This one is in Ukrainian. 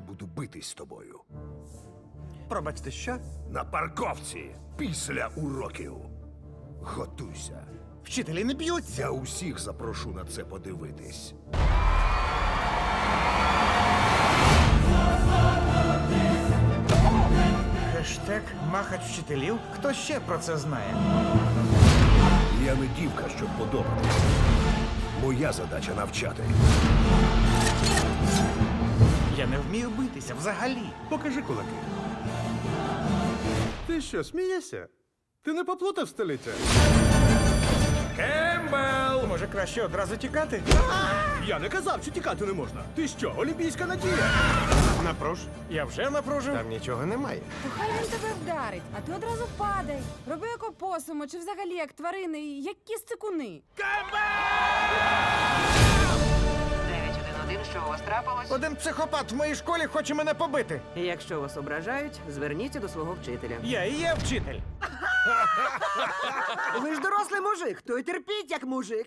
битись з тобою. Пробачте, що? На парковці після уроків. Готуйся. Вчителі не б'ються. Я усіх запрошу на це подивитись. Хештег махач вчителів. Хто ще про це знає? Я не дівка, щоб подобатись. Моя задача навчати. Я не вмію битися взагалі. Покажи кулаки. Ти що, смієшся? Ти не поплутав століття? Кембл! Може, краще одразу тікати? Я не казав, що тікати не можна. Ти що, олімпійська надія? Напруж. Я вже напружив. Там нічого немає. То хай він тебе вдарить, а ти одразу падай. Роби як опосумо, чи взагалі як тварини, як кістикуни. 911, що у вас трапилось? Один психопат в моїй школі хоче мене побити. Якщо вас ображають, зверніться до свого вчителя. Я і є вчитель. Ви ж дорослий мужик, то й терпіть як мужик.